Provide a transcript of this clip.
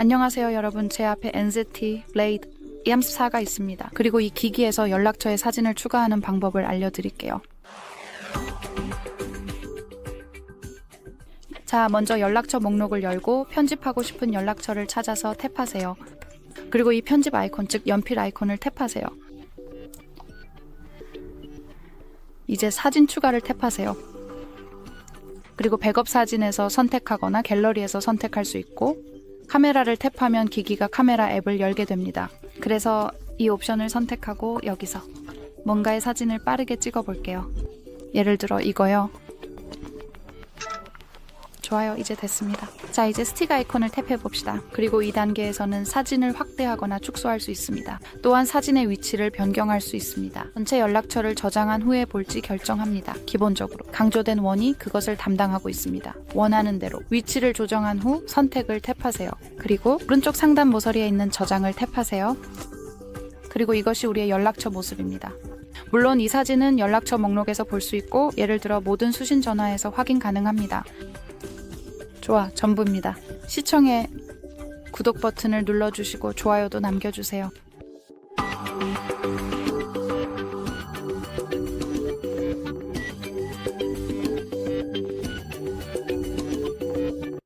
안녕하세요 여러분 제 앞에 NZT 블레이드 EM4가 있습니다. 그리고 이 기기에서 연락처에 사진을 추가하는 방법을 알려드릴게요. 자 먼저 연락처 목록을 열고 편집하고 싶은 연락처를 찾아서 탭하세요. 그리고 이 편집 아이콘 즉 연필 아이콘을 탭하세요. 이제 사진 추가를 탭하세요. 그리고 백업 사진에서 선택하거나 갤러리에서 선택할 수 있고 카메라를 탭하면 기기가 카메라 앱을 열게 됩니다. 그래서 이 옵션을 선택하고 여기서 뭔가의 사진을 빠르게 찍어 볼게요. 예를 들어 이거요. 좋아요. 이제 됐습니다. 자, 이제 스틱 아이콘을 탭해 봅시다. 그리고 2단계에서는 사진을 확대하거나 축소할 수 있습니다. 또한 사진의 위치를 변경할 수 있습니다. 전체 연락처를 저장한 후에 볼지 결정합니다. 기본적으로 강조된 원이 그것을 담당하고 있습니다. 원하는 대로 위치를 조정한 후 선택을 탭하세요. 그리고 오른쪽 상단 모서리에 있는 저장을 탭하세요. 그리고 이것이 우리의 연락처 모습입니다. 물론 이 사진은 연락처 목록에서 볼 수 있고 예를 들어 모든 수신 전화에서 확인 가능합니다. 좋아, 전부입니다. 시청에 구독 버튼을 눌러주시고 좋아요도 남겨주세요.